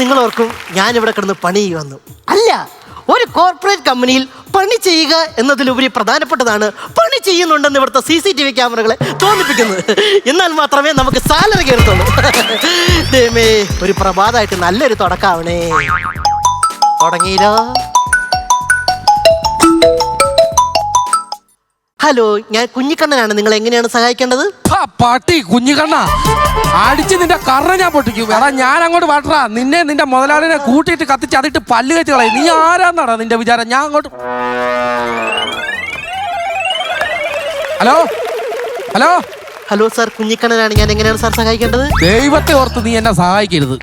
നിങ്ങൾ ഓർക്കും ഞാൻ ഇവിടെ കിടന്ന് പണി വന്നു അല്ല ഒരു കോർപ്പറേറ്റ് കമ്പനിയിൽ പണി ചെയ്യുക എന്നതിലുപരി പ്രധാനപ്പെട്ടതാണ് പണി ചെയ്യുന്നുണ്ടെന്ന് ഇവിടുത്തെ സി സി ടി വി ക്യാമറകളെ തോന്നിപ്പിക്കുന്നത്. എന്നാൽ മാത്രമേ നമുക്ക് സാലറി കയറത്തുള്ളൂ. ഒരു പ്രഭാതമായിട്ട് നല്ലൊരു തുടക്കാവണേ തുടങ്ങിയില്ലോ. ഹലോ ഞാൻ കുഞ്ഞിക്കണ്ണനാണ്. നിങ്ങൾ എങ്ങനെയാണ് സഹായിക്കേണ്ടത്? ആ, പട്ടി കുഞ്ഞുകണ്ണ അടിച്ച് നിന്റെ കറ ഞാൻ പൊട്ടിക്കും. എടാ ഞാൻ അങ്ങോട്ട് വാട്ടറാ നിന്നെ നിന്റെ മുതലാളിനെ കൂട്ടിയിട്ട് കത്തിച്ച് അതിട്ട് പല്ല് കെച്ച് കളയും. നീ ആരാന്നാടാ നിന്റെ വിചാരം? ഞാൻ അങ്ങോട്ട് ഹലോ? ഹലോ? ഹലോ സാർ കുഞ്ഞിക്കണ്ണനാണ്. ഞാൻ എങ്ങനെയാണ് സാർ സഹായിക്കേണ്ടത്? ദൈവത്തെ ഓർത്ത് നീ എന്നെ സഹായിക്കരുത്.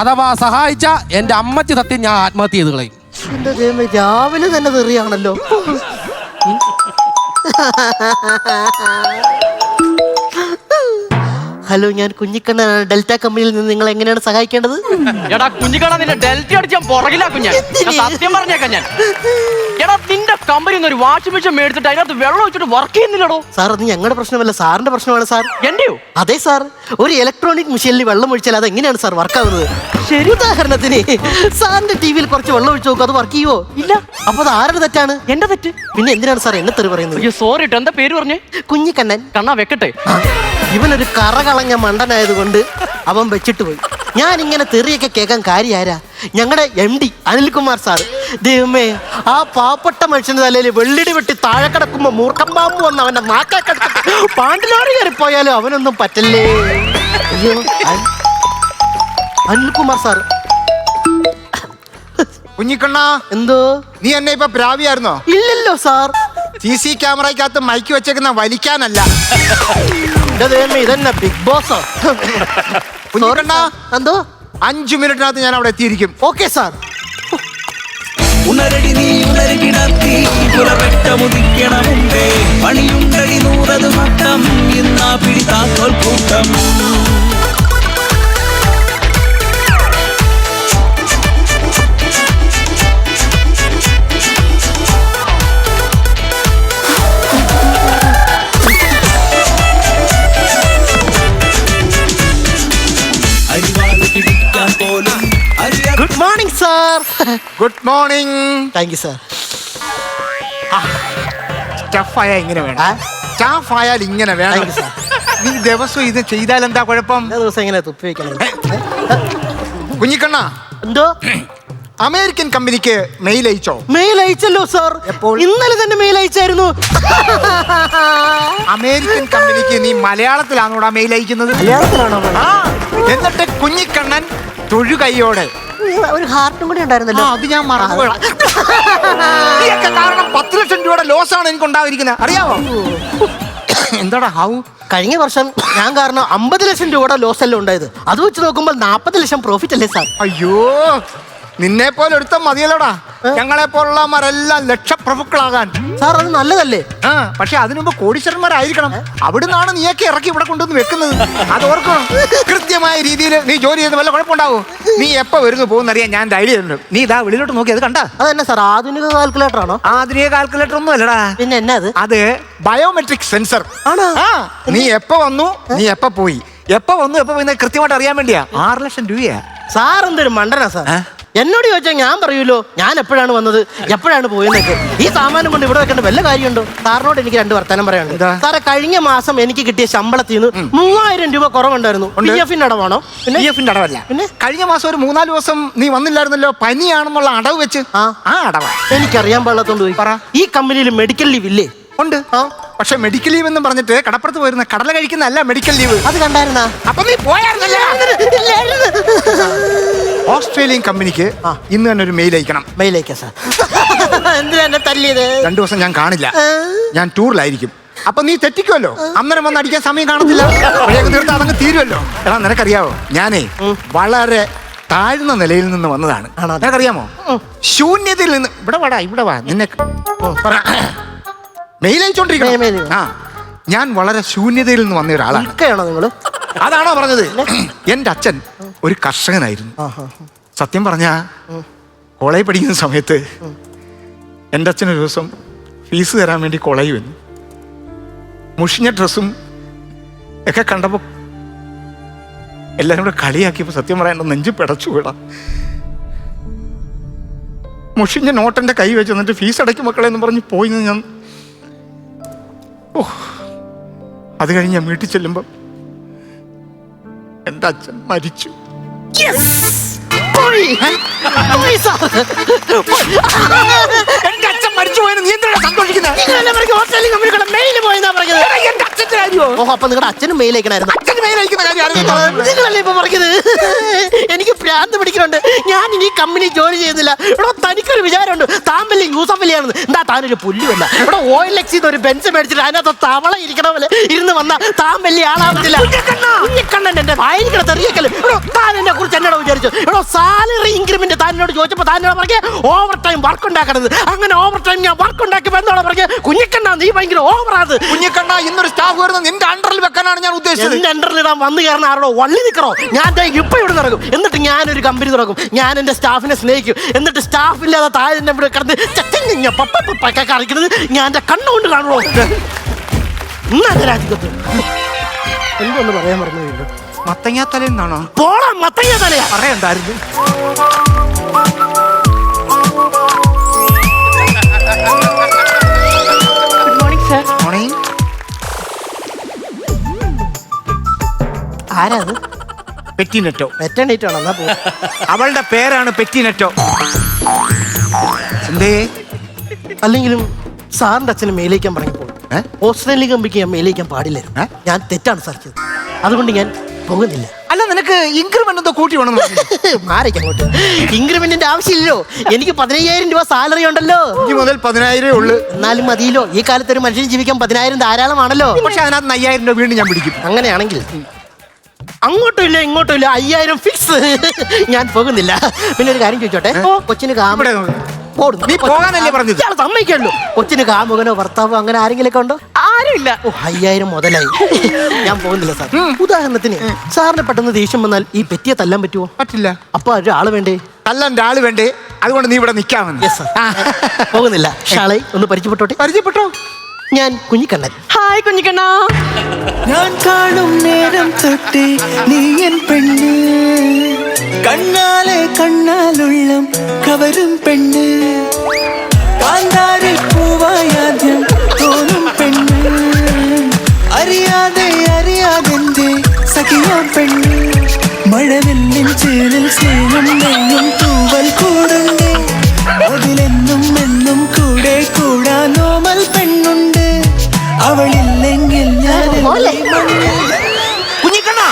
അഥവാ സഹായിച്ച എന്റെ അമ്മച്ചി സത്യം ഞാൻ ആത്മഹത്യ ചെയ്ത് കളയും. എന്റെ ദൈവമേ രാവിലെ തന്നെ തെറിയാണല്ലോ. ഹലോ ഞാൻ കുഞ്ഞിക്കണ്ണനാണ്. ഡെൽറ്റ കമ്പനിയിൽ നിന്ന് നിങ്ങൾ എങ്ങനെയാണ് സഹായിക്കേണ്ടത്? എടാ കുഞ്ഞിക്കണ്ണ നിന്നെ ഡെൽറ്റ അടിച്ച് ഞാൻ പുറകിലാക്കും ഞാൻ ഞാൻ സത്യം പറഞ്ഞേക്കാം ഞാൻ. എടാ നിന്റെ കമ്പനി ഒരു വാഷിംഗ് മെഷീൻ മേടിച്ചിട്ട് അതിനകത്ത് വെള്ളം വെച്ചിട്ട് വർക്ക് ചെയ്യുന്നില്ലടോ. സാർ അത് ഞങ്ങളുടെ പ്രശ്നമല്ല സാറിന്റെ പ്രശ്നമാണ് സാർ. എന്റെയോ? അതെ സാർ. ഒരു ഇലക്ട്രോണിക് മെഷീനിൽ വെള്ളം ഒഴിച്ചാൽ അത് എങ്ങനെയാണ് സാർ വർക്ക് ആവുന്നത്? ശരി. ഉദാഹരണത്തിന് സാറിന്റെ ടി വിയിൽ കുറച്ച് വെള്ളം ഒഴിച്ചു നോക്കും അത് വർക്ക് ചെയ്യുവോ? ഇല്ല. അപ്പൊ അത് ആരുടെ തെറ്റാണ്? എന്റെ തെറ്റ്. പിന്നെ എന്തിനാണ് സാർ എന്നെ തെറി പറയുന്നത്? അയ്യോ സോറി കേട്ടോ എന്താ പേര് പറഞ്ഞേ? കുഞ്ഞിക്കണ്ണൻ. കണ്ണാ വെക്കട്ടെ. ഇവനൊരു കറകളഞ്ഞ മണ്ടനായതുകൊണ്ട് അവൻ വെച്ചിട്ട് പോയി. ഞാൻ ഇങ്ങനെ തെറിയൊക്കെ കേൾക്കാൻ കാര്യാരാ ഞങ്ങളുടെ എം ഡി അനിൽകുമാർ സാർ ദൈവമേ ആ പാവപ്പെട്ട മനുഷ്യന്റെ തലയിൽ വെള്ളിടി വെട്ടി താഴെ കിടക്കുമ്പോ മൂർഖം പാമ്പ് വന്ന് അവന്റെ നാക്കെ കിടക്കും പാണ്ടിലോറി കയറിപ്പോയാലും അവനൊന്നും പറ്റല്ലേ? അയ്യോ അനിൽകുമാർ സാർ. കുഞ്ഞിക്കണ്ണ എന്തോ? നീ എന്നെ ഇപ്പൊ പ്രാവിയായിരുന്നോ? ഇല്ലല്ലോ സാർ. സി സി ക്യാമറയ്ക്കകത്ത് മൈക്ക് വെച്ചേക്കുന്ന വലിക്കാനല്ല. എന്റെ ദൈവമേ ഇതന്നെ ബിഗ് ബോസ് കുഞ്ഞിക്കണ്ണ എന്തോ? അഞ്ചു മിനിറ്റിനകത്ത് ഞാൻ അവിടെ എത്തിയിരിക്കും. Okay sir. ഉണരടി നീ ഉണരുകിടത്തി പണിയുണ്ടടി നൂറത് മട്ടം ഇന്നാ പിടിതാത്തോൽ കൂട്ടം. Good morning thank you sir സ്റ്റാഫായ ഇങ്ങനെ വേണം? സ്റ്റാഫ് ആയാൽ ഇങ്ങനെ വേണം. നീ ദിവസം ഇത് ചെയ്താൽ എന്താ കുഴപ്പം? ദിവസം ഇങ്ങനെ തുപ്പി വെക്കണം. കുഞ്ഞിക്കണ്ണ എന്തോ? അമേരിക്കൻ കമ്പനിക്ക് മെയിൽ അയച്ചോ? മെയിൽ അയച്ചല്ലോ സർ? ഇന്നലെ തന്നെ മെയിൽ അയച്ചായിരുന്നു. അമേരിക്കൻ കമ്പനിക്ക് നീ മലയാളത്തിലാണോടാ മെയിൽ അയക്കുന്നത്? മലയാളത്തിലാണോ? എന്നിട്ട് കുഞ്ഞിക്കണ്ണൻ തൊഴുകൈയോടെ ഒരു ഹാർട്ടും കൂടി ആ, ഉണ്ടായിരുന്നല്ലോ അത് ഞാൻ മറന്നുപോയി. നീയൊക്കെ കാരണം പത്ത് ലക്ഷം രൂപയുടെ ലോസ് ആണ് എനിക്ക് ഉണ്ടായിരിക്കുന്നത്. അറിയാമോ എന്താടാ ഹൗ കഴിഞ്ഞ വർഷം ഞാൻ കാരണം അമ്പത് ലക്ഷം രൂപയുടെ ലോസ് അല്ലേ ഉണ്ടായത്. അത് വെച്ച് നോക്കുമ്പോൾ നാൽപ്പത് ലക്ഷം പ്രോഫിറ്റ് അല്ലേ സാർ? അയ്യോ. നിന്നെ പോലെ ഒരുത്ത മതിയല്ലോടാ. ഞങ്ങളെ പോലുള്ളമാരെല്ലാം ലക്ഷപ്രഭുക്കളാകാൻ. സാർ അത് നല്ലതല്ലേ? ആ പക്ഷെ അതിനുമ്പ് കോടീശ്വരന്മാരായിരിക്കണം. അവിടുന്നാണ് നീയൊക്കെ ഇറക്കി ഇവിടെ കൊണ്ടുവന്ന് വെക്കുന്നത്. അത് ഓർക്കണം കൃത്യമായ രീതിയിൽ നീ ജോലി ചെയ്ത് വല്ല കുഴപ്പമുണ്ടാവോ? നീ എപ്പോ വരുന്നു പോകുന്നറിയാൻ ഞാൻ ഐഡിയ ഉണ്ട് നീ ഇതാ വെളിയിലോട്ട് നോക്കി അത് കണ്ട? അതന്നെ സാർ ആധുനിക കാൽക്കുലേറ്റർ ആണോ? ആധുനിക കാൽക്കുലേറ്റർ ഒന്നും അല്ലടാ. പിന്നെ എന്നാ അത്? അത് ബയോമെട്രിക് സെൻസർ ആണോ? നീ എപ്പ വന്നു? നീ എപ്പ പോയി? എപ്പ വന്നു എപ്പോ പോയി? കൃത്യമായിട്ട് അറിയാൻ വേണ്ടിയാ. ആറ് ലക്ഷം രൂപയാ. സാർ എന്തൊരു മണ്ടനാ സാർ? എന്നോട് ചോദിച്ചാൽ ഞാൻ പറയൂലോ? ഞാൻ എപ്പോഴാണ് വന്നത്? എപ്പോഴാണ് പോയെന്നൊക്കെ. ഈ സാമാനം കൊണ്ട് ഇവിടെ വെക്കേണ്ട വല്ല കാര്യമുണ്ടോ? സാറിനോട് എനിക്ക് രണ്ട് വർത്തമാനം പറയാനുണ്ട്. സാറെ കഴിഞ്ഞ മാസം എനിക്ക് കിട്ടിയ ശമ്പളത്തിൽ നിന്ന് മൂവായിരം രൂപ കുറവുണ്ടായിരുന്നു. പി എഫിന്റെ അടവാണോ? പിന്നെ? പി എഫിന്റെ അടവല്ല. പിന്നെ? കഴിഞ്ഞ മാസം ഒരു മൂന്നാൽ ദിവസം നീ വന്നില്ലായിരുന്നല്ലോ പനിയാണെന്നുള്ള അടവ് വെച്ച് ആ. ആ അടവാ. എനിക്കറിയാൻ പാടില്ലാത്തോണ്ട് പോയി. പറ. ഈ കമ്പനിയിൽ മെഡിക്കൽ ലീവ് ഇല്ലേ? ഉണ്ട്. ആ. പക്ഷെ മെഡിക്കൽ ലീവ് എന്ന് പറഞ്ഞിട്ട് കടപ്പുറത്ത് പോയിരുന്ന കടല കഴിക്കുന്നതല്ല മെഡിക്കൽ ലീവ് അത് കണ്ടായിരുന്ന? അപ്പൊ നീ പോയായിരുന്നല്ലേ? ഓസ്ട്രേലിയൻ കമ്പനിക്ക് ആ. ഇന്ന് തന്നെ ഒരു മെയിൽ അയക്കണം. മെയിൽ അയക്കാം സാർ. എന്തിനാ എന്നെ തല്ലിയത്? രണ്ടു ദിവസം ഞാൻ കാണില്ല. ഞാൻ ടൂറിലായിരിക്കും അപ്പൊ നീ തെറ്റിക്കുമല്ലോ അന്നേരം വന്ന് അടിക്കാൻ സമയം കാണത്തില്ല. തീർത്ത് അതങ്ങ് തീരുമല്ലോ എടാ നിനക്കറിയാവോ? ഞാനേ വളരെ താഴ്ന്ന നിലയിൽ നിന്ന് വന്നതാണ്? നിനക്കറിയാമോ? ശൂന്യതയിൽ നിന്ന് ഇവിടെ വാടാ ഇവിടെ വാ. നിന്നെ പറ. മെയിൽ മെയിൽ, അയച്ചോണ്ടിരിക്കണം മെയിൽ. ആ ഞാൻ വളരെ ശൂന്യതയിൽ നിന്ന് വന്ന ഒരാളാണ്. ഇക്കയാണോ നിങ്ങൾ? അതാണോ പറഞ്ഞത്? എന്റെ അച്ഛൻ ഒരു കർഷകനായിരുന്നു. സത്യം പറഞ്ഞ കോളേജ് പഠിക്കുന്ന സമയത്ത് എന്റെ അച്ഛൻ ഒരു ദിവസം ഫീസ് തരാൻ വേണ്ടി കോളേജ് വന്നു. മുഷിഞ്ഞ ഡ്രസ്സും ഒക്കെ കണ്ടപ്പോൾ എല്ലാരും കൂടെ കളിയാക്കിയപ്പോ സത്യം പറയാൻ നെഞ്ചു പിടച്ചു വിടാം മുഷിഞ്ഞ നോട്ടെന്റെ കൈ വെച്ച് എന്നിട്ട് ഫീസ് അടയ്ക്കും മക്കളെ എന്ന് പറഞ്ഞ് പോയി ഞാൻ ഓ അത് കഴിഞ്ഞ് ഞാൻ വീട്ടിൽ ചെല്ലുമ്പം എന്റെ അച്ഛൻ മരിച്ചു. എന്റെ. എന്റെ മരിച്ചു നീ എന്തിനാ സന്തോഷിക്കുന്നത് നിങ്ങളല്ലേ പറഞ്ഞത് ഹോസ്റ്റലിൽ കമ്പനിക്കുള്ള മെയിൽ പോയെന്നാ പറഞ്ഞത്. എന്റെ അച്ഛന്റെ കാര്യമോ ഓഹോ അപ്പൊ നിങ്ങളുടെ അച്ഛനും മെയിൽ അയക്കണായിരുന്നു. അച്ഛന് മെയിൽ അയക്കുന്ന കാര്യം അറിയില്ല നിങ്ങളല്ലേ ഇപ്പൊ പറഞ്ഞത്? എനിക്ക് ഭ്രാന്ത് പിടിക്കുന്നുണ്ട്. ഞാൻ ഇനി കമ്പനി ജോലി ചെയ്യുന്നില്ല. ഇവിടെ തനിക്കൊരു വിചാരമുണ്ട്. താൻ വലിയ യൂസഫലിയാണെന്ന് എന്താ താനൊരു പുല്ലുമല്ല ഇവിടെ ഓയിൽ എക്സിന്ന് ഒരു ബെഞ്ച് മേടിച്ചിട്ട് അതിനകത്ത് തവള ഇരിക്കണ പോലെ ഇരുന്ന് വന്ന താൻ വലിയ ആളാവത്തില്ല കുഞ്ഞിക്കണ്ണൻ എന്റെ വായിരിക്കണ തെറിയക്കൽ ഇവിടെ താൻ എന്നെ കുറിച്ച് എന്നോട് വിചാരിച്ചു ഇവിടെ സാലറി ഇൻക്രിമെന്റ് താൻ എന്നോട് ചോദിച്ചപ്പോ താൻ എന്നോട് പറഞ്ഞ ഓവർ ടൈം വർക്ക് ഉണ്ടാക്കണത്. അങ്ങനെ ഓവർ ടൈം ഞാൻ വർക്ക് ഉണ്ടാക്കി വന്നോളാ പറഞ്ഞ കുഞ്ഞിക്കണ്ണ നീ ഭയങ്കര ഓവറാത് കുഞ്ഞിക്കണ്ണ ഇന്നൊരു സ്റ്റാഫ് വരുന്നത് നിന്റെ അണ്ടറിൽ വെക്കാനാണ് ഞാൻ ഉദ്ദേശിച്ചത്. നിന്റെ അണ്ടറിൽ ഇടാൻ വന്നു കയറുന്ന ആരോടോ വള്ളി നിൽക്കണോ ഞാൻ ദേ ഇപ്പൊ ഇവിടെ നടക്കും. എന്നിട്ട് ഞാൻ ഒരു കമ്പനി തുടങ്ങും. ഞാൻ എന്റെ സ്റ്റാഫിനെ സ്നേഹിക്കും. എന്നിട്ട് സ്റ്റാഫ് ഇല്ലാതെ താഴെ എന്നെ ഇവിടെ കിടന്ന് പപ്പ പപ്പൊക്കെ കറിക്കുന്നത് ഞാൻ എന്റെ കണ്ണുകൊണ്ട് കാണുമോ ഇന്നത്തെ രാജിക്കത്ത് എന്തോന്ന് പറയാൻ പറഞ്ഞു മത്തങ്ങാ മത്തങ്ങാത്തലയിൽ നിന്നാണോ പോടാ മത്തങ്ങാ തലയാ. പറയണ്ടായിരുന്നു ആരാ അത് പെറ്റിനെറ്റോ. വെറ്റേണ്ടിട്ടാണോ എന്നാ പോ. അവളുടെ പേരാണ് പെറ്റിനെറ്റോ. എന്തേ? അല്ലെങ്കിലും സാറിന്റെ അച്ഛന് മേലേക്കാൻ പറഞ്ഞപ്പോൾ ഏ? ഓസ്ട്രേലിയൻ കമ്പനിക്ക് ഞാൻ മേലേക്കാൻ പാടില്ലായിരുന്നു ഞാൻ തെറ്റാണ് സാർ ചെയ്തത് അതുകൊണ്ട് ഞാൻ പോകുന്നില്ല. അല്ല നിനക്ക് ഇൻക്രിമെന്റ് എന്തോ കൂട്ടി വേണം മാറിക്ക് അങ്ങോട്ട്. ഇൻക്രിമെന്റിന്റെ ആവശ്യമില്ലല്ലോ. എനിക്ക് പതിനയ്യായിരം രൂപ സാലറി ഉണ്ടല്ലോ. ഇനി മുതൽ പതിനായിരമേ ഉള്ളു. എന്നാലും മതിയല്ലോ. ഈ കാലത്ത് ഒരു മനുഷ്യന് ജീവിക്കാൻ പതിനായിരം ധാരാളമാണല്ലോ. പക്ഷെ അതിനകത്ത് അയ്യായിരം രൂപ വീണ്ടും ഞാൻ പിടിക്കും. അങ്ങനെയാണെങ്കിൽ അങ്ങോട്ടും ഇല്ല ഇങ്ങോട്ടും ഇല്ല അയ്യായിരം ഫിക്സ് ഞാൻ പോകുന്നില്ല. പിന്നെ ഒരു കാര്യം ചോദിച്ചോട്ടെ? കൊച്ചിന് ഇവിടെ നോക്ക്. നീ പോകാനല്ലേ പറഞ്ഞത്? സമ്മതിക്കല്ലോ. കൊച്ചിന് കാമുകനോ ഭർത്താവോ അങ്ങനെ ആരെങ്കിലും ഒക്കെ ഉണ്ടോ? ആരുമില്ല. ഓ അയ്യായിരം മുതലായി. ഞാൻ പോകുന്നില്ല സാർ. ഉദാഹരണത്തിന് സാറിന് പെട്ടെന്ന് ദേഷ്യം വന്നാൽ ഈ പെറ്റിയെ തല്ലാൻ പറ്റുമോ പറ്റില്ല. അപ്പൊ ഒരാൾ വേണ്ടേ? തല്ലാന്റെ ആൾ വേണ്ടേ? അതുകൊണ്ട് നീ ഇവിടെ നിൽക്കാമെന്ന് യെസ് പോകുന്നില്ല. ഷാളെ ഒന്ന് പരിചയപ്പെട്ടോട്ടെ? പരിചയപ്പെട്ടോ? ഞാൻ കുഞ്ഞിക്കണ്ണൻ. ഹായ് കുഞ്ഞിക്കണ്ണ. ഞാൻ കാണും നേരം തൊട്ട് നീ എൻ പെണ്ണ്. കണ്ണാലെ കണ്ണാലുള്ളം കവരും പെണ്ണ്. കാന്താരി പൂവായാദ്യം തോന്നും പെണ്ണ്. അറിയാതെ അറിയാതെ സഖിയ പെണ്ണ്. മഴവില്ലിൻ ചേലിൽ സ്നേഹം നെയ്യും തൂവൽ കൂടുണ്ട് അതിലെന്നും എന്നും പോലെ. കുഞ്ഞിക്കണ്ണ.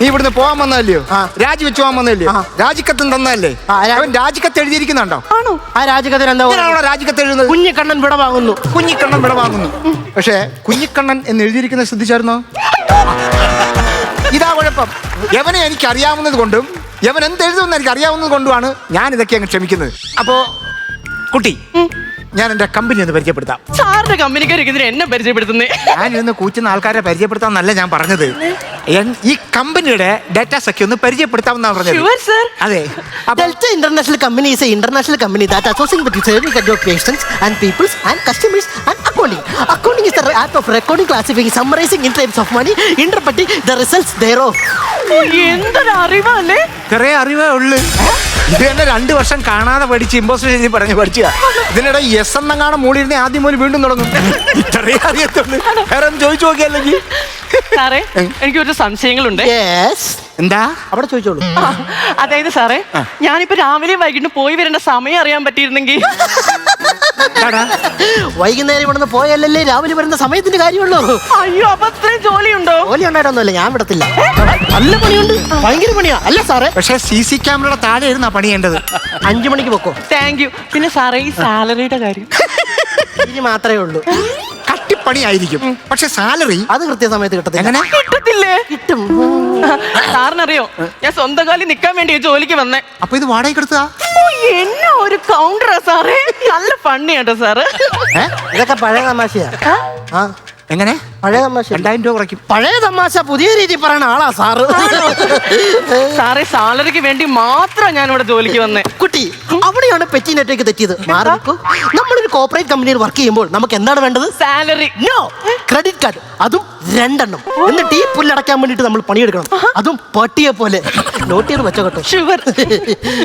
നീ ഇവിടുന്ന് പോവാൻ വന്നല്ലേ രാജി രാജിവെച്ച് പോവാൻ വന്നല്ലേ രാജിക്കത്ത് തന്നല്ലേ ആ, അവൻ രാജിക്കത്ത് എഴുതിയിരിക്കുന്നുണ്ടോ? ആണോ? ആ രാജകഥൻ എന്താ രാജിക്കത്ത് എഴുതുന്നത്? കുഞ്ഞിക്കണ്ണൻ വിട വാങ്ങുന്നു കുഞ്ഞിക്കണ്ണൻ വിട വാങ്ങുന്നു പക്ഷേ കുഞ്ഞിക്കണ്ണൻ എന്ന് എഴുതിയിരിക്കുന്നത് ശ്രദ്ധിച്ചായിരുന്നോ? ഇതാ കുഴപ്പം. യവനെ എനിക്ക് അറിയാവുന്നത് കൊണ്ടും യവൻ എന്ത് എഴുതുമെന്ന് എനിക്ക് അറിയാവുന്നത് കൊണ്ടുമാണ് ഞാൻ ഇതൊക്കെ അങ്ങ് ക്ഷമിക്കുന്നത്. അപ്പോ കുട്ടി ഞാൻ എന്റെ കമ്പനി ഒന്ന് പരിചയപ്പെടുത്താം. സാറിന്റെ കമ്പനിക്കാരൊക്കെ എന്നെ പരിചയപ്പെടുത്തുന്നേ? ഞാൻ ഇന്ന് കൂച്ചുന്ന ആൾക്കാരെ പരിചയപ്പെടുത്താന്നല്ല ഞാൻ പറഞ്ഞത്. ഈ കമ്പനിയുടെ ഡാറ്റ സഖ്യ ഒന്ന് പരിചയപ്പെടുത്താമെന്നാണ് പറഞ്ഞത്. അതെ. Delta international company is international company that associating with saving operations and peoples and customers and accounting accounting the art of recording classify summarising in times of money interpreting the results thereof എന്തൊരു അറിവാണ് അല്ലേ? കുറേ അറിവേ ഇത് തന്നെ രണ്ടു വർഷം കാണാതെ പഠിച്ച് ഇമ്പോസ്റ്റർ ചെയ്ത് പറഞ്ഞ് പഠിച്ച ഇതിനിടെ എസ് എന്നെങ്ങാണ് മൂളിയിരുന്ന ആദ്യം മുതൽ വീണ്ടും തുടങ്ങും. ഇത്രയും അറിയത്തുള്ളൂ വേറെ ഒന്ന് ചോദിച്ചു നോക്കിയല്ലെങ്കിൽ സാറേ എനിക്ക് ഒരു സംശയങ്ങളുണ്ട്. എന്താ? അവിടെ ചോദിച്ചോളൂ. അതായത് സാറേ ഞാനിപ്പോ രാവിലെ വൈകിട്ട് പോയി വരേണ്ട സമയം അറിയാൻ പറ്റിയിരുന്നെങ്കിൽ? വൈകുന്നേരം ഇവിടുന്ന് പോയല്ലേ രാവിലെ വരുന്ന സമയത്തിന്റെ കാര്യമുള്ളൂ. അയ്യോ അപ്പൊ അത്രയും ജോലിയുണ്ടോ? ജോലി ഉണ്ടായിട്ടൊന്നുമില്ല ഞാൻ വിടത്തില്ല. നല്ല പണിയുണ്ട്. ഭയങ്കര പണിയാ. അല്ല സാറേ. പക്ഷെ സി സി ക്യാമറയുടെ താഴെ ഇരുന്നാ പണിയേണ്ടത്. അഞ്ചു മണിക്ക് പൊക്കോ? താങ്ക് യു പിന്നെ സാറേ ഈ സാലറിയുടെ കാര്യം. ഇനി മാത്രമേ ഉള്ളൂ. കട്ടിപ്പണിയായിരിക്കും. പക്ഷെ സാലറി അത് കൃത്യസമയത്ത് കിട്ടത്തില്ലേ? കിട്ടും. സാറിനറിയോ? ഞാൻ സ്വന്തം കാലിൽ നിക്കാൻ വേണ്ടി ജോലിക്ക് വന്നേ. അപ്പൊ ഇത് വാടകയ്ക്ക് എടുത്തതാ? ഓ എന്നാ ഒരു കൗണ്ടറാ സാറേ? നല്ല ഫണ്ണിയാട്ടോ സാറ്? ഇതൊക്കെ പഴയ തമാശയാ. ആ. എങ്ങനെ? പഴയ തമാശ. രണ്ടായിരം രൂപ കുറയ്ക്കും. പഴയ തമാശ പുതിയ രീതി പറയണ ആളാ സാറ്. സാറേ സാലറിക്ക് വേണ്ടി മാത്രം ഞാൻ ഇവിടെ ജോലിക്ക് വന്നേ. കുട്ടി അവിടെയാണ് പെറ്റി നെറ്റേക്ക് തെറ്റിയത്. മാറി നിൽക്കൂ. നമ്മളൊരു കോർപ്പറേറ്റ് കമ്പനിയിൽ വർക്ക് ചെയ്യുമ്പോൾ നമുക്ക് എന്താണ് വേണ്ടത്? സാലറി. നോ ക്രെഡിറ്റ് കാർഡ് അതും രണ്ടെണ്ണം. എന്നിട്ട് ഈ പുല്ലടക്കാൻ വേണ്ടിട്ട് നമ്മൾ പണിയെടുക്കണം. അതും പട്ടിയെ പോലെ. നോട്ട് ചെയ്ത് വെച്ചോ ഷുവർ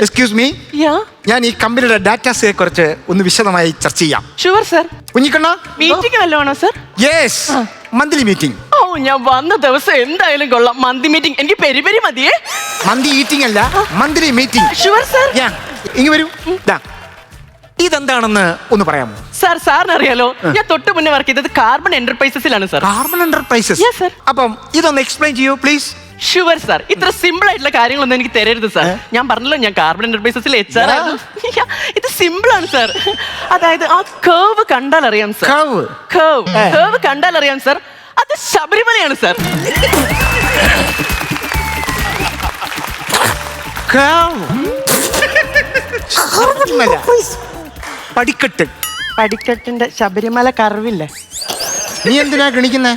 എക്സ്ക്യൂസ് മീ യാ ഞാൻ ഈ കമ്പനിയുടെ ഡാറ്റാസിനെ കുറിച്ച് ഒന്ന് വിശദമായി ചർച്ച ചെയ്യാം. Sure sir Kunhikkanna? മീറ്റിംഗ് വല്ലതാണോ സർ യെസ് മന്ത്ലി മീറ്റിംഗ് ഓ ഞാൻ വന്ന ദിവസം എന്തായാലും കൊള്ളാം. മന്തി മീറ്റിംഗ് എനിക്ക് പെരി പെരി മതിയേ. മന്തി ഈറ്റിംഗ് അല്ല monthly meeting sure sir yeah ഇങ്ങ് വരൂ. ദാ. ഇതെന്താണെന്ന് ഒന്ന് പറയാമോ? സാർ സാറിന് അറിയാലോ ഞാൻ തൊട്ട് മുന്നേ വർക്ക് ചെയ്തത് കാർബൺ എന്റർപ്രൈസസിലാണ് സാർ കാർബൺ എന്റർപ്രൈസസ്. അപ്പം ഇതൊന്ന് എക്സ്പ്ലെയിൻ ചെയ്യൂ പ്ലീസ് ഷുവർ സാർ ഇത്ര സിമ്പിൾ ആയിട്ടുള്ള കാര്യങ്ങളൊന്നും എനിക്ക് തരരുത് സാർ ഞാൻ പറഞ്ഞല്ലോ ഞാൻ കാർബൺ എന്റർപ്രൈസസിൽ എച്ച് ആർ ഇത് സിമ്പിൾ ആണ് സാർ അതായത് ആ കേവ് കണ്ടാൽ അറിയാം സാർ Curve? കേവ് കേവ് കണ്ടാൽ അറിയാം സാർ അത് ശബരിമലയാണ് സാർ പടിക്കെട്ട്. പടിക്കെട്ടിന്റെ ശബരിമല കർവില്ലേ? നീ എന്തിനാ ഗണിക്കുന്നേ?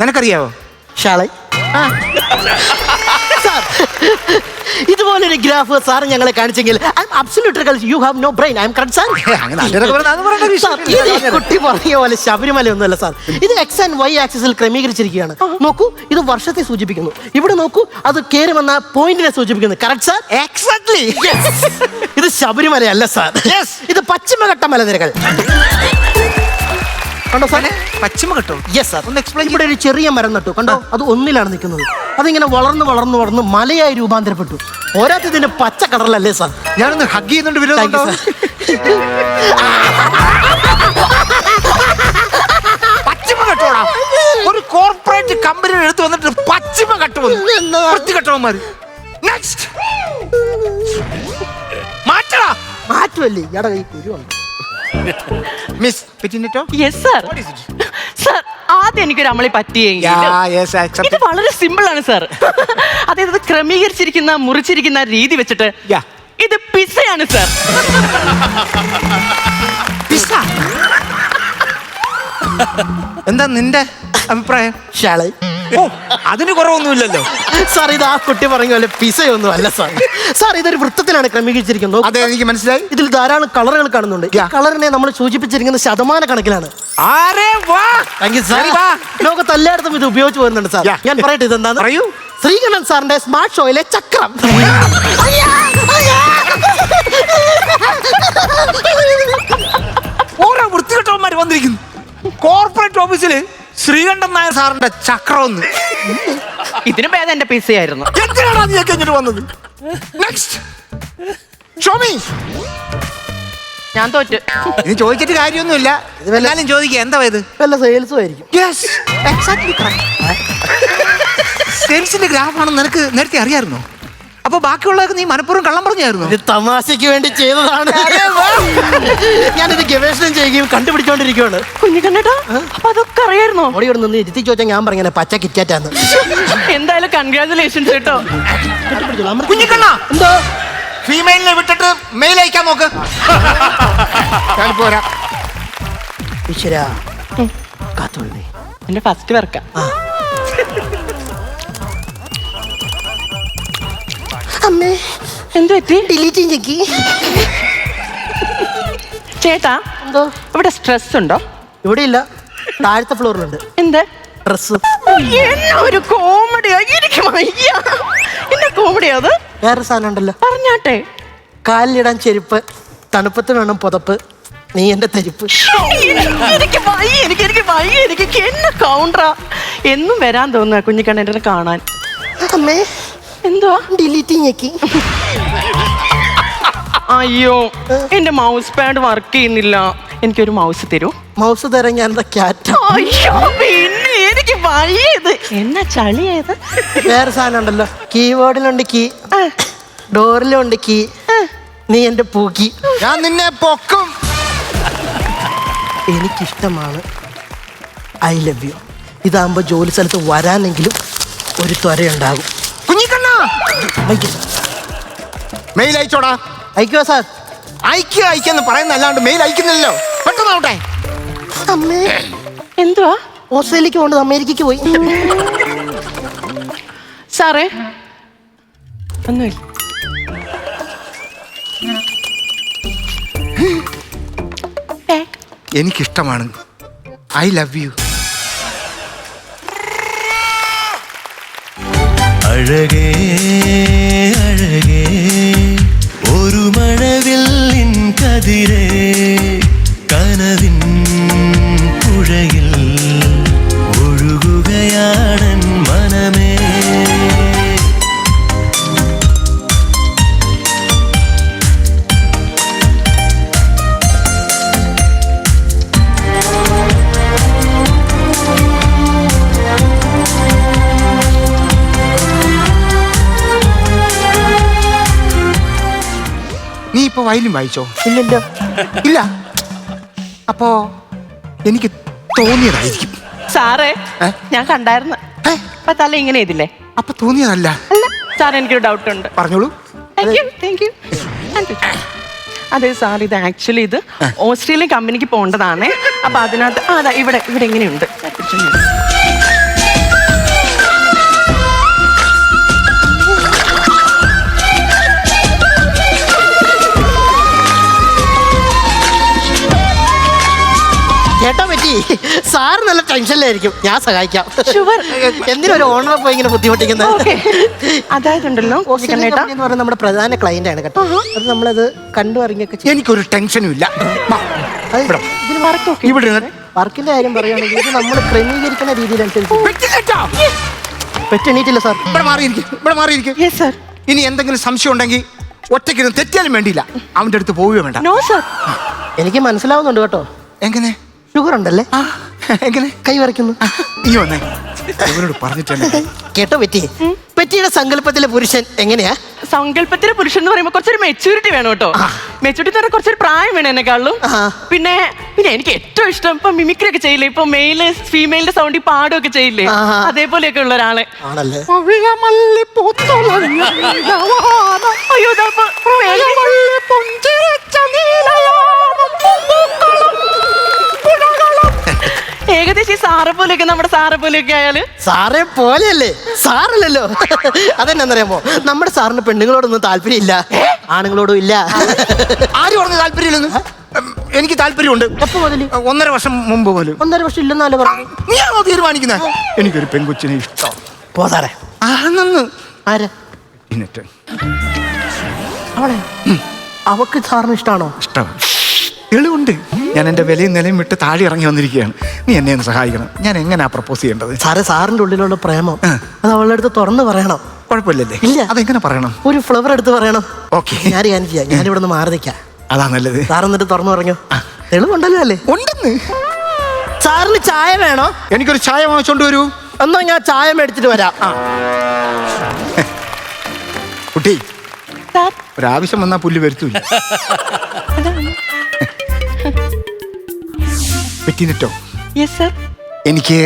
നിനക്കറിയാവോ? ഷാളെ. സാർ ഇതുപോലൊരു ഗ്രാഫ് സാർ ഞങ്ങളെ കാണിച്ചെങ്കിൽ I'm absolute you have no brain I'm correct sir sir, ഇത് കുട്ടി പറഞ്ഞ പോലെ ശബരിമല ഒന്നുമല്ല സാർ ഇത് എക്സ് ആൻഡ് വൈ ആക്സിസിൽ ക്രമീകരിച്ചിരിക്കുകയാണ്. നോക്കൂ ഇത് വർഷത്തെ സൂചിപ്പിക്കുന്നു. ഇവിടെ നോക്കൂ അത് കയറി വന്ന പോയിന്റിനെ സൂചിപ്പിക്കുന്നു. കറക്റ്റ് സാർ എക്സാക്ട്ലി ഇത് ശബരിമലയല്ല സാർ. ഇത് പശ്ചിമഘട്ട മലനിരകൾ. കണ്ടോ സാറേ പശ്ചിമ കിട്ടും യെസ് സാർ ഒന്ന് എക്സ്പ്ലെയിൻ ഇവിടെ ഒരു ചെറിയ മരം നട്ടു. കണ്ടോ? അത് ഒന്നിലാണ് നിൽക്കുന്നത്. അതിങ്ങനെ വളർന്ന് വളർന്ന് വളർന്ന് മലയായി രൂപാന്തരപ്പെട്ടു. പോരാത്തതിന്റെ പച്ച കളറിലല്ലേ സാർ ഞാനൊന്ന് ഹഗ് ചെയ്യുന്നുണ്ട് താങ്ക് പശ്ചിമ കെട്ടോടാ ഒരു കോർപ്പറേറ്റ് കമ്പനി എടുത്ത് വന്നിട്ട് പശ്ചിമ എന്നാ? വൃത്തിഘട്ടവന്മാര് നെക്സ്റ്റ് മാറ്റടാ. മാറ്റുമല്ലേ ഇയാടെ കൈ കുരുവാണ് മിസ് പിറ്റിനിട്ടോ യെസ് സാർ സാർ ആദ്യം എനിക്കൊരു അമളി പറ്റിയെങ്കിൽ ഇത് വളരെ സിമ്പിൾ ആണ് സാർ അതായത് ഇത് ക്രമീകരിച്ചിരിക്കുന്ന മുറിച്ചിരിക്കുന്ന രീതി വെച്ചിട്ട് Yeah. ഇത് പിസയാണ് സാർ എന്താ നിന്റെ അഭിപ്രായം? ഷാളെ ഓ അതിന് കുറവൊന്നുമില്ലല്ലോ. സാർ ഇത് ആ കുട്ടി പറഞ്ഞ പോലെ പിസയൊന്നും അല്ല സാർ. സാർ ഇതൊരു വൃത്തത്തിലാണ് ക്രമീകരിച്ചിരിക്കുന്നത്. അതെ എനിക്ക് മനസ്സിലായി. ഇതിൽ ധാരാളം കളറുകൾ കാണുന്നുണ്ട്. ഈ കളറിനെ നമ്മൾ സൂചിപ്പിച്ചിരിക്കുന്ന ശതമാന കണക്കിലാണ്. ആരെ വാ? Thank you sir. വാ. ലോകത്ത് എല്ലായിടത്തും ഇത് ഉപയോഗിച്ച് വരുന്നുണ്ട് സാർ. Yeah. ഞാൻ പറയട്ടെ ഇതെന്താണ്? പറയൂ. ശ്രീകണ്ഠൻ സാറിന്റെ സ്മാർട്ട് ഷോയിലെ ചക്രം. ഓരോ വൃത്തികെട്ടവന്മാര് വന്നിരിക്കുന്നു. കോർപ്പറേറ്റ് ഓഫീസിൽ ശ്രീകണ്ഠൻ നായർ സാറിന്റെ ചക്രം ഒന്ന്. ഇതിന് ഭേദം എന്റെ പിസയായിരുന്നു എന്തിനാണ് നീയൊക്കെ ഇങ്ങോട്ട് വന്നത്? നെക്സ്റ്റ് ഷോമി ഞാൻ തോറ്റ്. ഇനി ചോദിച്ചിട്ട് കാര്യമൊന്നുമില്ല. എന്നാലും ചോദിക്കുക എന്താ ഇത്? വല്ല സെയിൽസും ആയിരിക്കും. യെസ് എക്സാക്ട്ലി സെയിൽസിന്റെ ഗ്രാഫാണെന്ന് നിനക്ക് നേരത്തെ അറിയായിരുന്നോ അപ്പൊ ബാക്കിയുള്ളതൊക്കെ നീ മനഃപൂർവം കള്ളം പറഞ്ഞായിരുന്നു? ഇത് തമാശയ്ക്ക് വേണ്ടി ചെയ്തതാണ്. ഞാനിത് ഗവേഷണം ചെയ്യുകയും കണ്ടുപിടിച്ചോണ്ടിരിക്കുകയാണ്. കുഞ്ഞിക്കണ്ണേട്ടാ അപ്പൊ അതൊക്കെ അറിയായിരുന്നോ? ഓടി ഇവിടെ നിന്ന് ഇരുത്തി ചോദിച്ചാൽ ഞാൻ പറഞ്ഞ പച്ച കിറ്റാറ്റാന്ന്. എന്തായാലും കൺഗ്രാചുലേഷൻസ് കേട്ടോ. കുഞ്ഞിക്കണ്ണ എന്തോ? ഫീമെയിലിനെ വിട്ടിട്ട് മെയിൽ അയക്കാൻ നോക്ക്. ഞാൻ പോരാ ഈശ്വര കാത്തോളേ എന്റെ ഫസ്റ്റ് വർക്കാ അമ്മേ എന്ത് പറ്റി? ഡിലീറ്റ് ഞെക്കി ചേട്ടാ എന്തോ? ഇവിടെ സ്ട്രെസ് ഉണ്ടോ? ഇവിടെ ഇല്ല താഴത്തെ ഫ്ലോറിലുണ്ട്. എന്ത്? ഡ്രസ് എന്നെ ഒരു കോമഡിയാ എനിക്ക് വയ്യ. എന്നെ കോമഡിയാ അത്? വേറെ സാധനം ഉണ്ടല്ലോ. പറഞ്ഞാട്ടെ. കാലിലിടാൻ ചെരുപ്പ് തണുപ്പത്ത് വേണം പുതപ്പ്. നീ എന്റെ തെരുപ്പ്. എനിക്ക് വയ്യ എനിക്ക് എനിക്ക് വയ്യ എനിക്ക് എന്നെ കൗണ്ടറാ എന്നും വരാൻ തോന്നുക കുഞ്ഞിക്കണ്ണേട്ടനെ കാണാൻ. അമ്മേ എന്തുവാ? ഡിലീറ്റ് ഞെക്കി അയ്യോ എന്റെ മൗസ് പാഡ് വർക്ക് ചെയ്യുന്നില്ല. എനിക്കൊരു മൗസ് തരൂ. മൗസ് തരാൻ ഞാൻ ക്യാറ്റ് അയ്യോ പിന്നെ എനിക്ക് എന്നാ ചളിയത്? വേറെ സാധനം ഉണ്ടല്ലോ. കീബോർഡിലുണ്ട് കീ ഡോറിലുണ്ട് കീ നീ എന്റെ പൂക്കി. ഞാൻ നിന്നെ പൊക്കും. എനിക്കിഷ്ടമാണ്. ഐ ലവ് യു ഇതാകുമ്പോൾ ജോലി സ്ഥലത്ത് വരാനെങ്കിലും ഒരു ത്വരയുണ്ടാകും. മെയിൽ അയച്ചോടാ. അയക്കുക സാർ? അയക്കുക അയക്കാന്ന് പറയുന്ന അല്ലാണ്ട് മെയിൽ അയക്കുന്നില്ലല്ലോ. പെട്ടെന്നാവട്ടെ. അമ്മേ. എന്തുവാ? ഓസ്ട്രേലിയക്ക് പോകേണ്ടത് അമേരിക്കക്ക് പോയി. സാറേ. ഒന്നുമില്ല. എനിക്കിഷ്ടമാണ്. I love you. അഴകേ അഴകേ ഒരു മഴവില്ലിൻ കതിരേ കനവിൻ വയലും വായിച്ചോ? ഇല്ലല്ലോ. ഇല്ല. അപ്പോ എനിക്ക് തോന്നിയതായിരിക്കും. സാറേ ഏ? ഞാൻ കണ്ടായിരുന്നു. ഏ? അപ്പൊ തല ഇങ്ങനെ ചെയ്തില്ലേ അപ്പൊ തോന്നിയതല്ല. അല്ല സാർ എനിക്കൊരു ഡൗട്ട് ഉണ്ട് പറഞ്ഞോളൂ താങ്ക് യു താങ്ക് യു അതെ സാർ ഇത് ആക്ച്വലി ഇത് ഓസ്ട്രേലിയൻ കമ്പനിക്ക് പോകേണ്ടതാണ്. അപ്പൊ അതിനകത്ത് ആ അതാ ഇവിടെ ഇവിടെ എങ്ങനെയുണ്ട് കേട്ടാ പറ്റി. സാർ നല്ല ടെൻഷനിലായിരിക്കും. ഞാൻ സഹായിക്കാം. എന്തിനും ഒരു ഓണറെ പോയി ഇങ്ങനെ ബുദ്ധിമുട്ടിക്കുന്നത്? അതായതുണ്ടല്ലോ എന്ന് നമ്മുടെ പ്രധാന ക്ലയന്റ് ആണ് കേട്ടോ. അത് നമ്മളത് കണ്ടു അറിഞ്ഞൊക്കെ എനിക്കൊരു ടെൻഷനും ഇല്ല. ഇവിടെ. വർക്കിന്റെ കാര്യം പറയുകയാണെങ്കിൽ ഇത് നമ്മൾ ക്രമീകരിക്കുന്ന രീതിയിലനുസരിച്ച്. വെട്ടിലേറ്റാ. പെട്ടെണീറ്റില്ല സാർ. ഇവിടെ മാറിയിരിക്കും. ഇവിടെ മാറിയിരിക്കും. യെസ് സർ ഇനി എന്തെങ്കിലും സംശയം ഉണ്ടെങ്കിൽ ഒറ്റയ്ക്കിരുന്ന് തെറ്റിയാലും വേണ്ടിയില്ല. അവന്റെ അടുത്ത് പോവുകയോ വേണ്ട. നോ സർ എനിക്ക് മനസ്സിലാവുന്നുണ്ട് കേട്ടോ. എങ്ങനെ? ഷുഗർ ഉണ്ടല്ലേ എങ്ങനെ? കൈ വരയ്ക്കുന്നു. ഈ വന്നേ ഇവനോട് പറഞ്ഞിട്ടുണ്ട് കേട്ടോ പെറ്റി. പെറ്റിയുടെ സങ്കല്പത്തിലെ പുരുഷൻ എങ്ങനെയാ? സങ്കല്പത്തിലെ പുരുഷൻ എന്ന് പറയുമ്പോൾ കുറച്ചൊരു മെച്ചൂരിറ്റി വേണം കേട്ടോ. മെച്ചൂരിറ്റി എന്ന് പറഞ്ഞാൽ കുറച്ചൊരു പ്രായം വേണം എന്നെക്കാളും. പിന്നെ പിന്നെ എനിക്ക് ഏറ്റവും ഇഷ്ടം ഇപ്പൊ മിമിക്രി ഒക്കെ ചെയ്യില്ലേ? ഇപ്പൊ മെയിൽ ഫീമെയിലിന്റെ സൗണ്ടിൽ ഒക്കെ ചെയ്യില്ലേ. അതേപോലെയൊക്കെ ഉള്ള ഒരാളെ. ആണല്ലേ? അയ്യോ ഏകദേശം ഈ സാറെ പോലെയൊക്കെ നമ്മുടെ സാറെ പോലെയൊക്കെ ആയാൽ? സാറെ പോലെയല്ലേ? സാറല്ലല്ലോ. അതെന്നറിയാമോ നമ്മുടെ സാറിന് പെണ്ണുങ്ങളോടൊന്നും താല്പര്യമില്ല. ആണുങ്ങളോടും ഇല്ല. ആര് പറഞ്ഞു താല്പര്യമില്ലെന്ന്? എനിക്ക് താല്പര്യമുണ്ട്. എപ്പോ മുതൽ? ഒന്നര വർഷം മുമ്പ് പോലും ഒന്നര വർഷം ഇല്ലെന്നല്ലേ പറഞ്ഞു നീയാണോ തീരുമാനിക്കുന്നത് എനിക്കൊരു പെൺകൊച്ചിനെ ഇഷ്ടം. പോ സാറേ. ആണെന്ന്. ആര്? എന്നിട്ട് അവളെ? അവക്ക് സാറിന് ഇഷ്ടമാണോ ഇഷ്ടമാണ് തെളിവുണ്ട് ഞാൻ എന്റെ വിലയും നിലയും വിട്ട് താഴെ ഇറങ്ങി വന്നിരിക്കുകയാണ്. നീ എന്നെ ഒന്ന് സഹായിക്കണം. ഞാൻ എങ്ങനെയാ പ്രപ്പോസ് ചെയ്യേണ്ടത്? സാറ് സാറിന്റെ ഉള്ളിലുള്ള പ്രേമം. അത് അവളുടെ അടുത്ത് തുറന്ന് പറയണം. കുഴപ്പമില്ലല്ലേ? ഇല്ല. അതെങ്ങനെ പറയണം? ഒരു ഫ്ലവർ എടുത്ത് പറയണം. ഓക്കെ. ഞാൻ ഞാൻ ചെയ്യാം ഞാൻ ഇവിടെ നിന്ന് മാറി നിൽക്കാം. അതാ നല്ലത്. സാർ എന്നിട്ട് തുറന്നു പറഞ്ഞു? തെളിവുണ്ടല്ലോ അല്ലേ? ഉണ്ടെന്ന്. സാറിന് ചായ വേണോ? എനിക്കൊരു ചായ വാങ്ങിച്ചോണ്ട് വരൂ. എന്നാ ഞാൻ ചായ മേടിച്ചിട്ട് വരാം. കുട്ടി ഒരാവശ്യം വന്നാൽ പുല്ല് വരുത്തൂല്ല? പറ്റിനിട്ടോ യെസ് സർ എനിക്ക്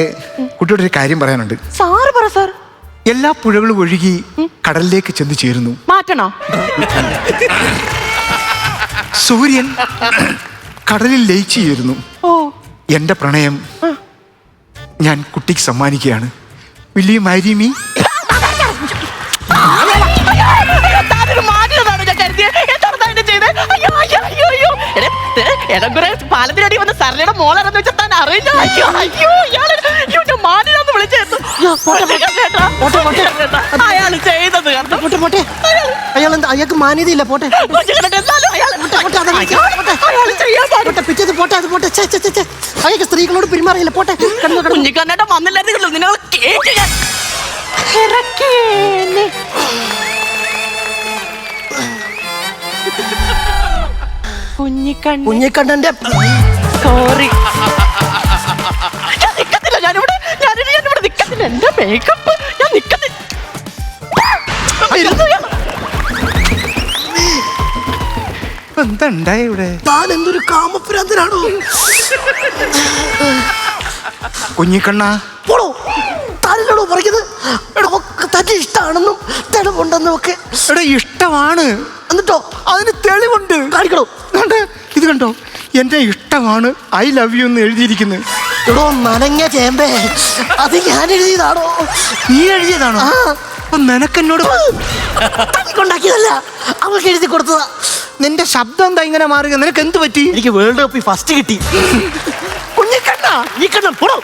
കുട്ടിയോട് ഒരു കാര്യം പറയാനുണ്ട്. സാറ് പറ സാർ എല്ലാ പുഴകളും ഒഴുകി കടലിലേക്ക് ചെന്ന് ചേരുന്നു. മാറ്റണോ? സൂര്യൻ കടലിൽ ലയിച്ചു ചേരുന്നു. ഓ. എന്റെ പ്രണയം ഞാൻ കുട്ടിക്ക് സമ്മാനിക്കുകയാണ്. വലിയ മാരിമി ദേ, എടംകുറെ പാലത്തിനടി വന്ന് സരളയുടെ മോളാണെന്ന് വെച്ചാൽ താൻ അറിയില്ല. അയ്യോ അയ്യോ ഇയാൾ മാനിനാന്ന് വിളിച്ചേർത്തു അയാൾ ചെയ്തത് പോട്ടെ പോട്ടെ. അയാൾ എന്താ അയാൾക്ക് മാന്യതയില്ല പോട്ടെ. പിറ്റേത് പോട്ടെ അത് പോട്ടെ. അയാൾക്ക് സ്ത്രീകളോട് പെരുമാറിയില്ല പോട്ടെ. കിടന്നു വന്നില്ലായിരുന്നു നിങ്ങൾ കേട്ടു ഞാൻ കേക്ക് ഞാൻ ഇറക്കേനെ. കുഞ്ഞിക്കണ്ണ കുഞ്ഞിക്കണ്ണന്റെ സോറി ഞാൻ നിക്കത്തില്ല ഞാനിവിടെ ഞാനിവിടെ ഞാനിവിടെ നിക്കത്തില്ല. എന്റെ മേക്കപ്പ് ഞാൻ നിക്കത്തില്ല ഇവിടെ? താൻ എന്തൊരു കുഞ്ഞിക്കണ്ണ. പോളോ പറയുന്നത്? ഇഷ്ടമാണെന്നും തെളിവുണ്ടെന്നും ഒക്കെ. എടാ ഇഷ്ടമാണ്. എന്നിട്ടോ? അതിന് തെളിവുണ്ട്. കാണിക്കണോ? കണ്ടേ? എന്റെ ഇഷ്ടമാണ് ഐ ലവ് യു എന്ന് എഴുതിയിരിക്കുന്നത് എടോ നനഞ്ഞ ചേമ്പേ. അത് ഞാൻ എഴുതിയതാണോ? നീ എഴുതിയതാണോ. അപ്പൊ നിനക്കെന്നോട് ഉണ്ടാക്കിയതല്ല അവൾക്ക് എഴുതി കൊടുത്തതാ. നിന്റെ ശബ്ദം എന്താ ഇങ്ങനെ മാറുക? നിനക്ക് എന്ത് പറ്റി? എനിക്ക് വേൾഡ് കപ്പിൽ ഫസ്റ്റ് കിട്ടി. കുഞ്ഞിക്കണ്ണ നീ കണ്ണ പോടോ